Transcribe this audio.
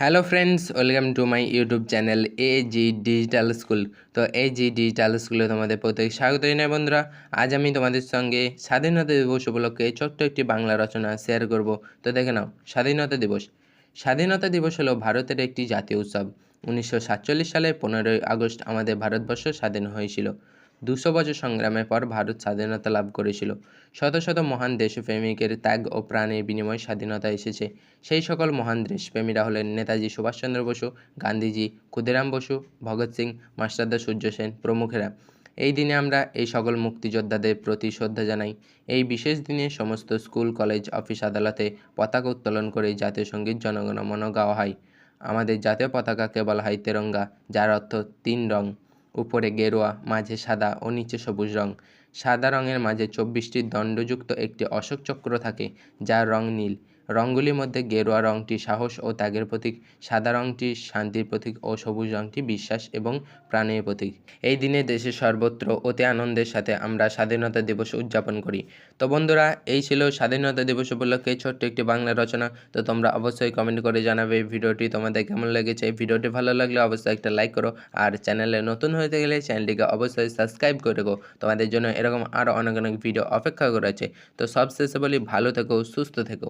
Hello friends welcome to my YouTube channel A G digital school তো A G digital স্কুলে তোমাদের প্রত্যেক স্বাগত জানাই বন্ধুরা। আজ আমি তোমাদের সঙ্গে স্বাধীনতা দিবস উপলক্ষে ছোট্ট একটি বাংলা রচনা শেয়ার করব। তো দেখে নাও, স্বাধীনতা দিবস। স্বাধীনতা দিবস হলো ভারতের একটি জাতীয় উৎসব। উনিশশো সাতচল্লিশ সালে পনেরোই আগস্ট আমাদের ভারতবর্ষ স্বাধীন হয়েছিল। দুশো বছর সংগ্রামের পর ভারত স্বাধীনতা লাভ করেছিল। শত শত মহান দেশপ্রেমিকের ত্যাগ ও প্রাণের বিনিময়ে স্বাধীনতা এসেছে। সেই সকল মহান দেশপ্রেমীরা হলেন নেতাজি সুভাষচন্দ্র বসু, গান্ধীজি, ক্ষুদিরাম বসু, ভগৎ সিং, মাস্টারদা সূর্য সেন প্রমুখেরা। এই দিনে আমরা এই সকল মুক্তিযোদ্ধাদের প্রতি শ্রদ্ধা জানাই। এই বিশেষ দিনে সমস্ত স্কুল, কলেজ, অফিস, আদালতে পতাকা উত্তোলন করে জাতীয় সংগীত জনগণমন গাওয়া হয়। আমাদের জাতীয় পতাকাকে বলা হয় তেরঙ্গা, যার অর্থ তিন রং। উপরে গেরুয়া, মাঝে সাদা ও নিচে সবুজ রং। সাদা রঙের মাঝে চব্বিশটি দণ্ডযুক্ত একটি অশোক চক্র থাকে, যার রং নীল। রঙগুলির মধ্যে গেরুয়া রঙটি সাহস ও ত্যাগের প্রতীক, সাদা রঙটি শান্তির প্রতীক ও সবুজ রঙটি বিশ্বাস এবং প্রাণের প্রতীক। এই দিনে দেশের সর্বত্র অতি আনন্দের সাথে আমরা স্বাধীনতা দিবস উদযাপন করি। তো বন্ধুরা, এই ছিল স্বাধীনতা দিবস উপলক্ষে ছোট্ট একটি বাংলা রচনা। তো তোমরা অবশ্যই কমেন্ট করে জানাবে এই ভিডিওটি তোমাদের কেমন লেগেছে। এই ভিডিওটি ভালো লাগলে অবশ্যই একটা লাইক করো। আর চ্যানেলে নতুন হতে গেলে চ্যানেলটিকে অবশ্যই সাবস্ক্রাইব করে রেখো। তোমাদের জন্য এরকম আরও অনেক অনেক ভিডিও অপেক্ষা করেছে। তো সব শেষে বলি, ভালো থেকো, সুস্থ থেকো।